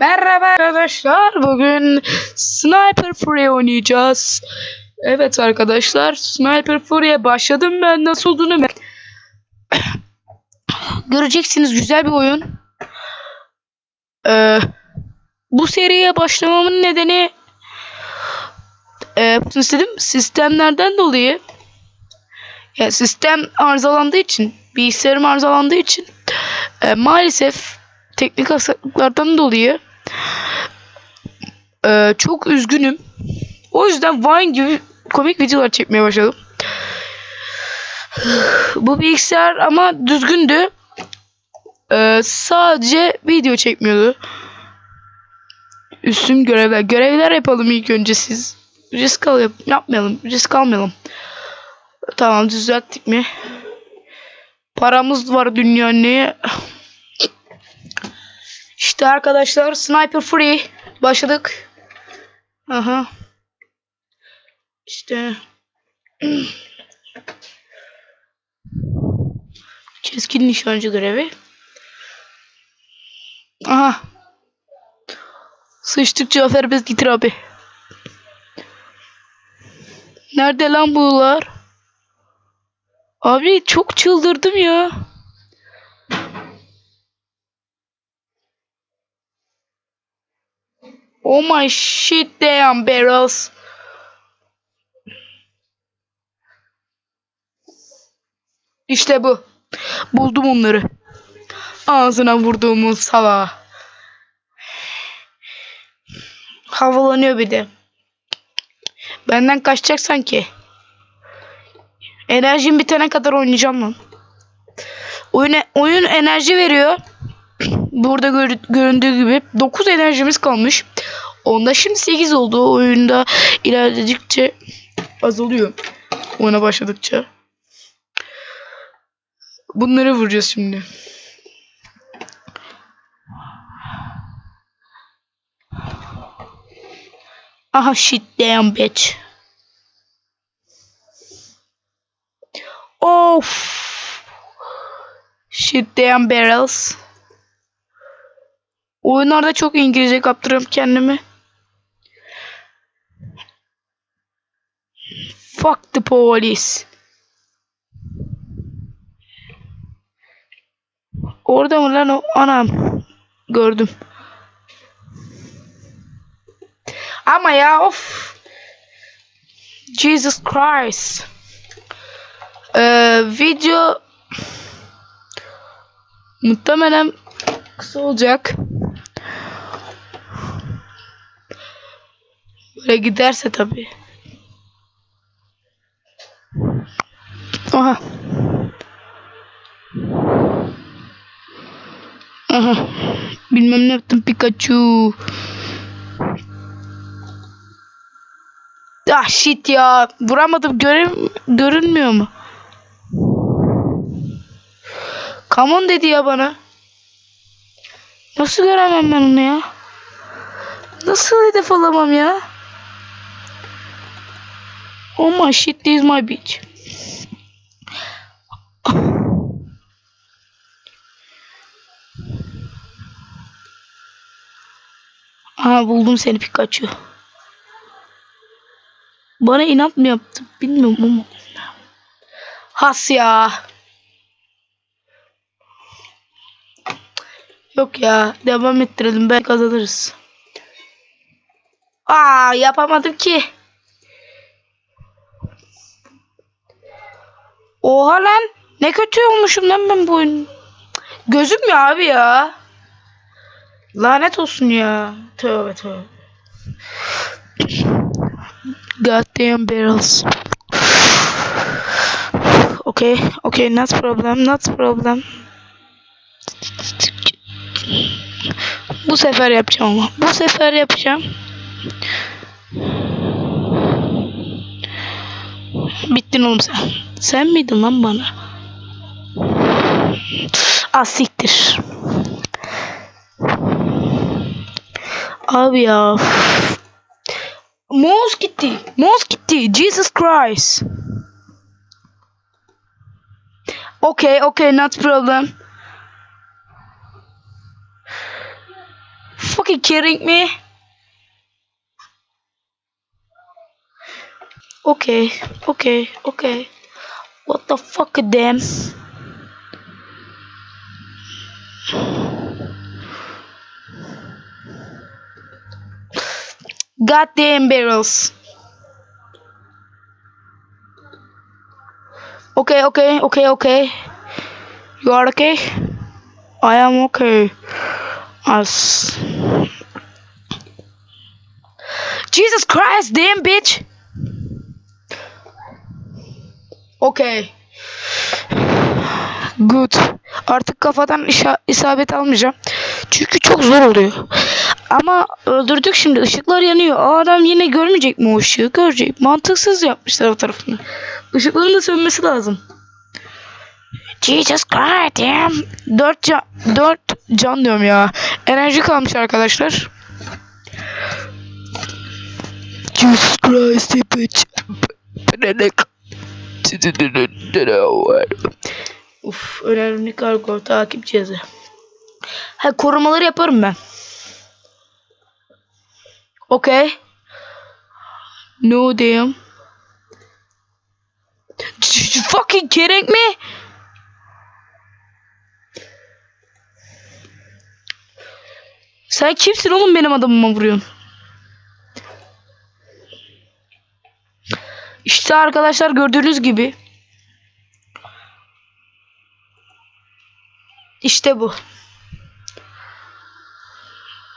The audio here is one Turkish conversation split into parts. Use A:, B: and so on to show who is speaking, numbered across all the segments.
A: Merhaba arkadaşlar. Bugün Sniper Fury oynayacağız. Evet arkadaşlar. Sniper Fury'e başladım ben. Nasıl olduğunu göreceksiniz. Güzel bir oyun. Ee, bu seriye başlamamın nedeni e, istedim sistemlerden dolayı. Ya sistem arızalandığı için, bilgisayarım arızalandığı için e, maalesef teknik aksaklıklardan dolayı e, çok üzgünüm. O yüzden Vine gibi komik videolar çekmeye başladım. Bu bilgisayar ama düzgündü. E, sadece video çekmiyordu. Üstüm görevler. Görevler yapalım ilk önce siz. Risk al yap yapmayalım. Risk almayalım. Tamam düzelttik mi? Paramız var dünyanın neye? İşte arkadaşlar Sniper Free başladık. Aha. İşte keskin nişancı görevi. Aha. Sıçtık Cafer biz getir abi. Nerede lan bunlar? Abi çok çıldırdım ya. Oh my shit damn barrels. İşte bu. Buldum onları. Ağzına vurduğumun sala. Havalanıyor bir de. Benden kaçacak sanki. Enerjim bitene kadar oynayacağım lan. Oyun, oyun enerji veriyor. Burada gör- göründüğü gibi 9 enerjimiz kalmış. Onda şimdi 8 oldu. Oyunda ilerledikçe azalıyor. Oyuna başladıkça. Bunları vuracağız şimdi. Aha shit damn bitch. Of. Shit damn barrels. Oyunlarda çok İngilizce kaptırıyorum kendimi. Fuck the police. Orada mı lan o? Anam. Gördüm. Ama ya of. Jesus Christ. Ee, video muhtemelen kısa olacak. Böyle giderse tabii. Aha. Aha. Bilmem ne yaptım Pikachu. Ah shit ya. Vuramadım. Görün görünmüyor mu? Come on dedi ya bana. Nasıl göremem ben onu ya? Nasıl hedef alamam ya? Oh my shit, this is my beach. Aha buldum seni Pikachu. Bana inat mı yaptı bilmiyorum ama. Has ya. Yok ya devam ettirelim ben kazanırız. Aa yapamadım ki. Oha lan. Ne kötü olmuşum lan ben bu oyun. Gözüm ya abi ya. Lanet olsun ya. Tövbe tövbe. Goddamn barrels. Okay, okay, not problem, not problem. Bu sefer yapacağım ama. Bu sefer yapacağım. Bittin oğlum sen. Sen miydin lan bana? Az Abi ya. Mouse gitti. Mouse gitti. Jesus Christ. Okay, okay, not problem. Fucking kidding me? Okay, okay, okay. What the fuck damn? Goddamn barrels. Okay, okay, okay, okay. You are okay? I am okay. As. Jesus Christ, damn bitch. Okay. Good. Artık kafadan isabet almayacağım. Çünkü çok zor oluyor. Ama öldürdük şimdi. Işıklar yanıyor. O adam yine görmeyecek mi o ışığı? Görecek. Mantıksız yapmışlar o tarafını. Işıkların da sönmesi lazım. Jesus Christ damn. 4 can, 4 can diyorum ya. Enerji kalmış arkadaşlar. Jesus Christ bitch. Uf, önemli kargo takip cihazı. Ha korumaları yaparım ben. Okay. No damn. You fucking kidding me? Sen kimsin oğlum benim adamıma vuruyorsun? İşte arkadaşlar gördüğünüz gibi. İşte bu.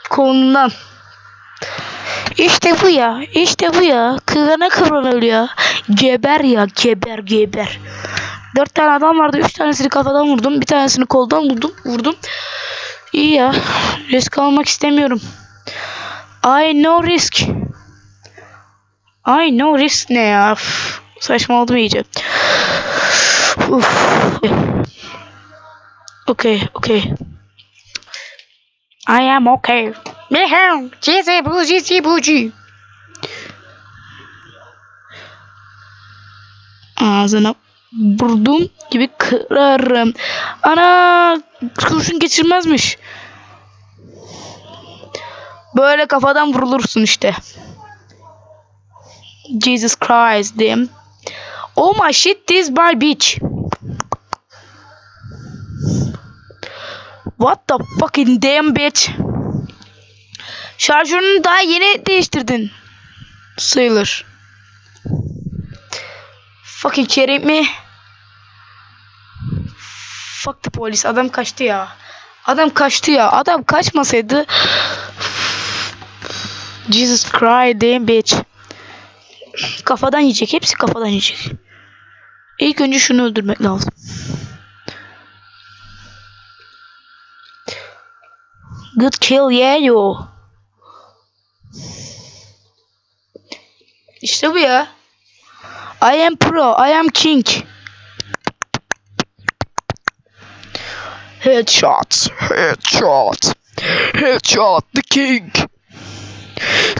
A: Kolundan. İşte bu ya. İşte bu ya. Kıvana kıvran ölüyor. Geber ya. Geber geber. Dört tane adam vardı. Üç tanesini kafadan vurdum. Bir tanesini koldan vurdum. Vurdum. İyi ya. Risk almak istemiyorum. I no risk. I no risk ne ya? Üf, saçmaladım iyice. Okay, okay. I am okay. Mehem, cici bu cici buci. Ağzına vurdum gibi kırarım. Ana kurşun geçirmezmiş. Böyle kafadan vurulursun işte. Jesus Christ damn. Oh my shit this by bitch. What the fucking damn bitch. Şarjörünü daha yeni değiştirdin. Sayılır. Fucking kidding me? Fuck the polis. Adam kaçtı ya. Adam kaçtı ya. Adam kaçmasaydı. Jesus Christ damn bitch. Kafadan yiyecek. Hepsi kafadan yiyecek. İlk önce şunu öldürmek lazım. Good kill yeah yo. İşte bu ya. I am pro. I am king. Headshot. Headshot. Headshot. The king.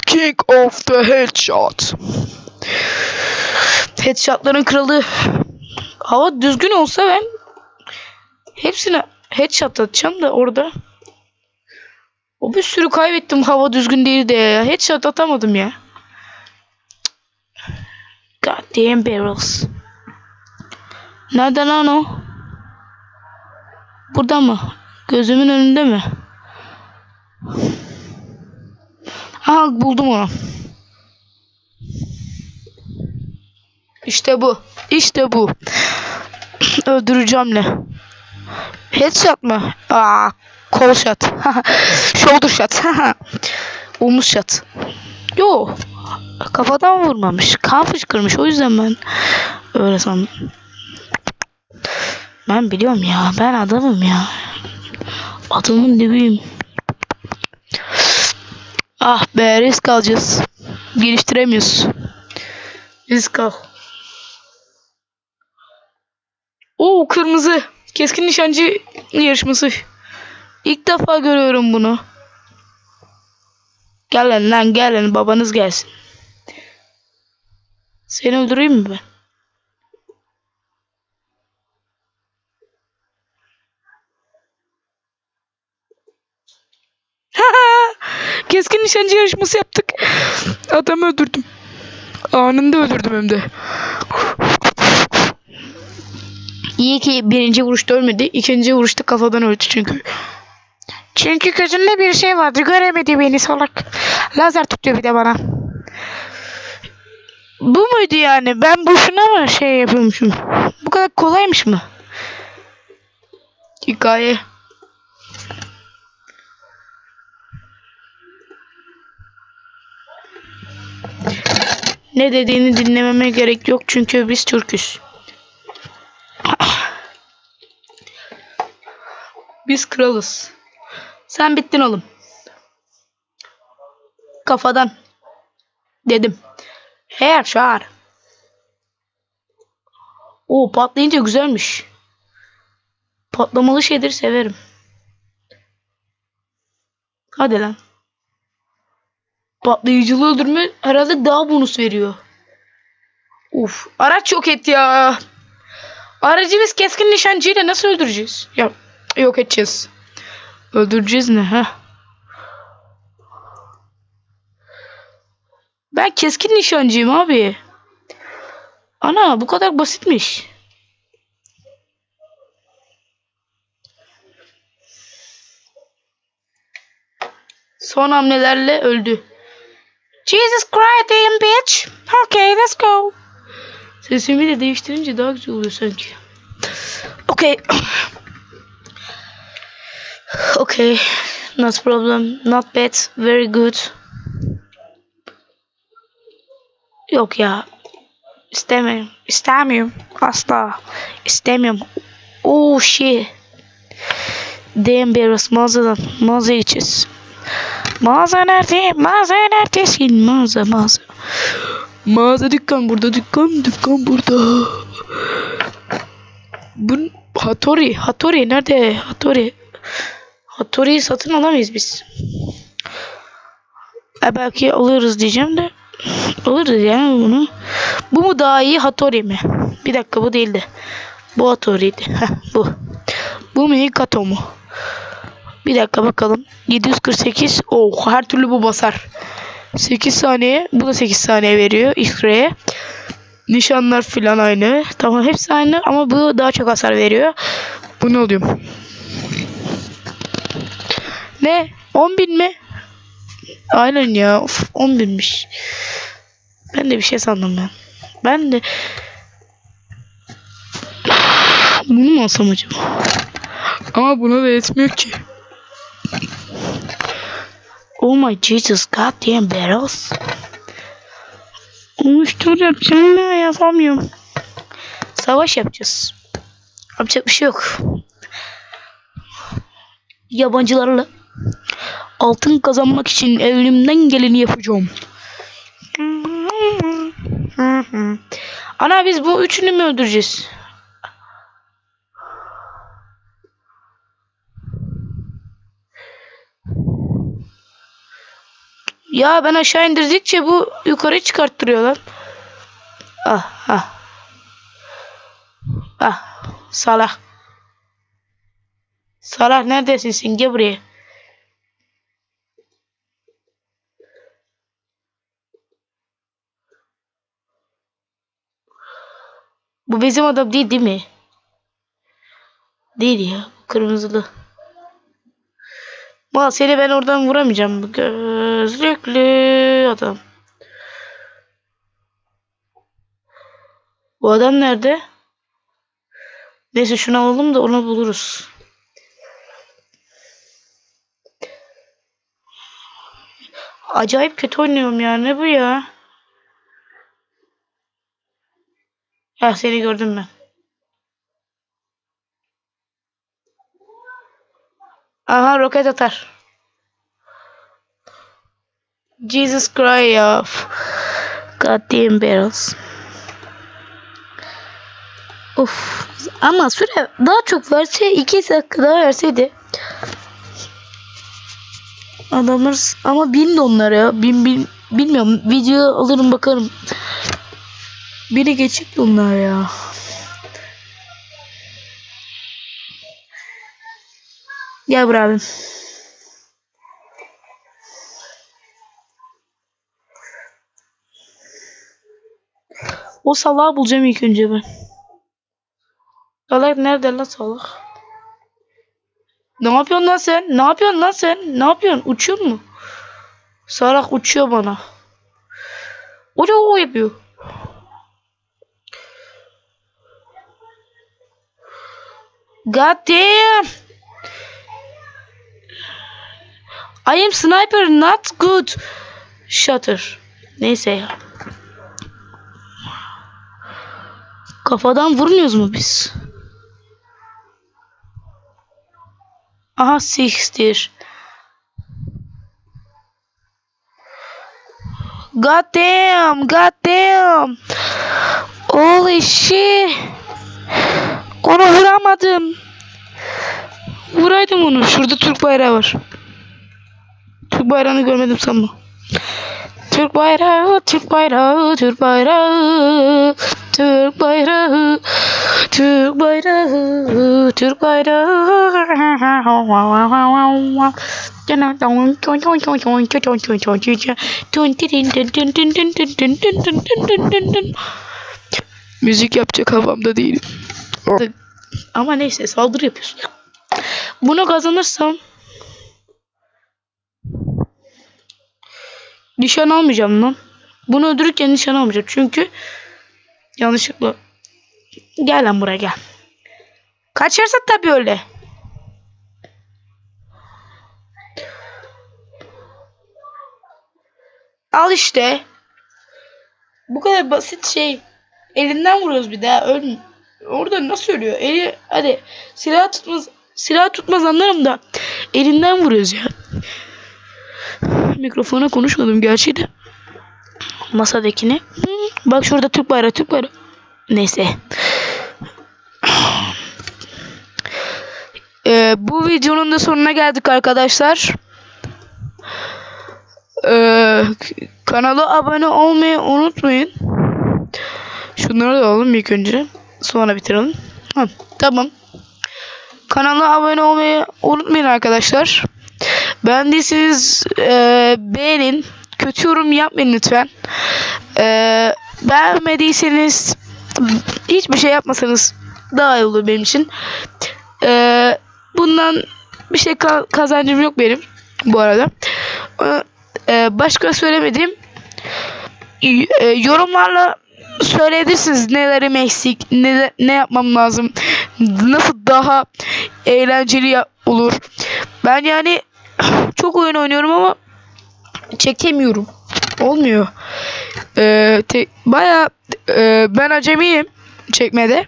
A: King of the headshot. Headshotların kralı. Hava düzgün olsa ben hepsine headshot atacağım da orada. O bir sürü kaybettim hava düzgün değil diye ya. Headshot atamadım ya. God damn barrels. Nerede lan o? Burada mı? Gözümün önünde mi? Ha buldum onu. İşte bu. İşte bu. Öldüreceğim ne? Headshot mı? Aa, kol shot. Shoulder shot. Omuz shot. Yo. Kafadan vurmamış. Kan fışkırmış. O yüzden ben öyle sandım. Ben biliyorum ya. Ben adamım ya. Adamın dibiyim. Ah be risk alacağız. Geliştiremiyoruz. Risk al. Oo kırmızı. Keskin nişancı yarışması. İlk defa görüyorum bunu. Gelin lan gelin babanız gelsin. Seni öldüreyim mi ben? keskin nişancı yarışması yaptık. Adamı öldürdüm. Anında öldürdüm hem de. İyi ki birinci vuruşta ölmedi. ikinci vuruşta kafadan öldü çünkü. Çünkü gözünde bir şey vardı. Göremedi beni salak. Lazer tutuyor bir de bana. Bu muydu yani? Ben boşuna mı şey yapıyormuşum? Bu kadar kolaymış mı? Hikaye. Ne dediğini dinlememe gerek yok çünkü biz Türküz. Biz kralız. Sen bittin oğlum. Kafadan. Dedim. Her şar. O patlayınca güzelmiş. Patlamalı şeyleri severim. Hadi lan. Patlayıcılı öldürme herhalde daha bonus veriyor. Uf, araç yok et ya. Aracı biz keskin nişancıyla nasıl öldüreceğiz? Ya yok edeceğiz. Öldüreceğiz ne ha? Ben keskin nişancıyım abi. Ana bu kadar basitmiş. Son hamlelerle öldü. Jesus Christ damn bitch. Okay let's go. Sesimi de değiştirince daha güzel oluyor sanki. Okay. okay. Not problem. Not bad. Very good. Yok ya. İstemiyorum. İstemiyorum. Asla. İstemiyorum. Oh shit. Damn Beros mağazadan. Mağaza gideceğiz. Mağaza nerede? Mağaza neredesin? Mağaza mağaza. Mağaza dükkan burada. Dükkan dükkan burada. Bu Hattori. Hattori nerede? Hattori. Hattori'yi satın alamayız biz. E belki alırız diyeceğim de. Alırız yani bunu. Bu mu daha iyi Hattori mi? Bir dakika bu değildi. Bu Hattori'ydi. Heh, bu. Bu mu iyi mu? Bir dakika bakalım. 748. Oh her türlü bu basar. 8 saniye. Bu da 8 saniye veriyor X-Ray'e. Nişanlar filan aynı. Tamam hepsi aynı ama bu daha çok hasar veriyor. Bu ne oluyor? Ne? 10 bin mi? Aynen ya. Of, 10 binmiş. Ben de bir şey sandım ben. Ben de bunu mu alsam acaba? Ama buna da yetmiyor ki. Oh my Jesus goddamn barrels. Uyuştur yapacağım ne yapamıyorum. Savaş yapacağız. Yapacak bir şey yok. Yabancılarla altın kazanmak için elimden geleni yapacağım. Ana biz bu üçünü mü öldüreceğiz? Ya ben aşağı indirdikçe bu yukarı çıkarttırıyor lan. Ah ah. Ah Salah. Salah neredesin sen gel buraya. Bu bizim adam değil değil mi? Değil ya. Kırmızılı. Mal seni ben oradan vuramayacağım. Gözlüklü adam. Bu adam nerede? Neyse şunu alalım da onu buluruz. Acayip kötü oynuyorum ya. Ne bu ya? Ha seni gördüm ben. Aha roket atar. Jesus Christ ya. Goddamn barrels. Of. Ama süre daha çok verse 2 dakika daha verseydi. Adamlar ama bin de onlar ya. Bin bin bilmiyorum. Video alırım bakarım. Biri geçik bunlar ya. Gel buraya. O salağı bulacağım ilk önce ben. Salak nerede lan salak? Ne yapıyorsun lan sen? Ne yapıyorsun lan sen? Ne yapıyorsun? Uçuyor mu? Salak uçuyor bana. O da o yapıyor. God damn! I am sniper not good. Shutter. Neyse ya. Kafadan vurmuyoruz mu biz? Aha sixtir. God damn, god damn. Holy shit. Onu vuramadım. Vuraydım onu. Şurada Türk bayrağı var. Türk bayrağını görmedim sanma. Türk bayrağı, Türk bayrağı, Türk bayrağı, Türk bayrağı, Türk bayrağı, Türk bayrağı. Müzik yapacak havamda değilim. Ama neyse saldırı yapıyorsun. Bunu kazanırsam nişan almayacağım lan. Bunu öldürürken nişan almayacağım. Çünkü yanlışlıkla gel lan buraya gel. Kaçarsa tabii öyle. Al işte. Bu kadar basit şey. Elinden vuruyoruz bir daha. Öl Orada nasıl ölüyor? Eli hadi silah tutmaz silah tutmaz anlarım da elinden vuruyoruz ya. Mikrofona konuşmadım gerçi de. Masadakini. Bak şurada Türk bayrağı, Türk bayrağı. Neyse. Ee, bu videonun da sonuna geldik arkadaşlar. Ee, kanala abone olmayı unutmayın. Şunları da alalım ilk önce. Sonra bitirelim. Ha, tamam. Kanala abone olmayı unutmayın arkadaşlar. Beğendiyseniz e, beğenin. Kötü yorum yapmayın lütfen. E, beğenmediyseniz hiçbir şey yapmasanız daha iyi olur benim için. E, bundan bir şey ka- kazancım yok benim bu arada. E, e, başka söylemediğim e, yorumlarla söyleyebilirsiniz nelerim eksik, ne, ne yapmam lazım, nasıl daha eğlenceli olur. Ben yani çok oyun oynuyorum ama çekemiyorum. Olmuyor. Ee, te, baya e, ben acemiyim çekmede.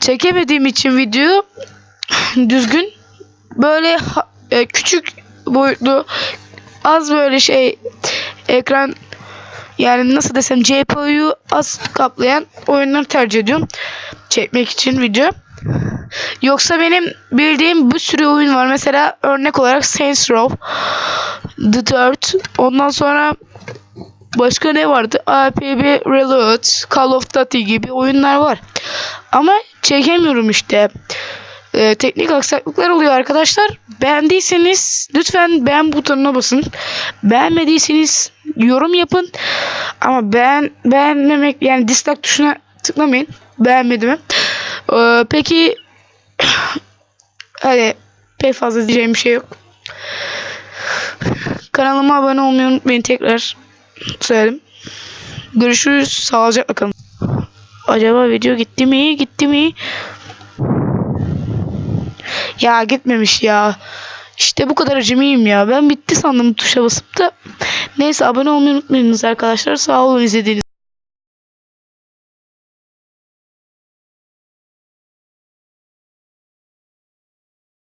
A: Çekemediğim için video düzgün böyle e, küçük boyutlu az böyle şey ekran yani nasıl desem GPU'yu az kaplayan oyunları tercih ediyorum çekmek için video. Yoksa benim bildiğim bir sürü oyun var. Mesela örnek olarak Saints Row, The Dirt, ondan sonra başka ne vardı? APB Reload, Call of Duty gibi oyunlar var. Ama çekemiyorum işte. Ee, teknik aksaklıklar oluyor arkadaşlar. Beğendiyseniz lütfen beğen butonuna basın. Beğenmediyseniz yorum yapın. Ama beğen beğenmemek yani dislike tuşuna tıklamayın. Beğenmedim. Ee, peki hani pek fazla diyeceğim bir şey yok. Kanalıma abone olmayı unutmayın tekrar söyledim. Görüşürüz. Sağlıcakla kalın. Acaba video gitti mi? Gitti mi? Ya gitmemiş ya. İşte bu kadar acemiyim ya. Ben bitti sandım tuşa basıp da. Neyse abone olmayı unutmayınız arkadaşlar. Sağ olun izlediğiniz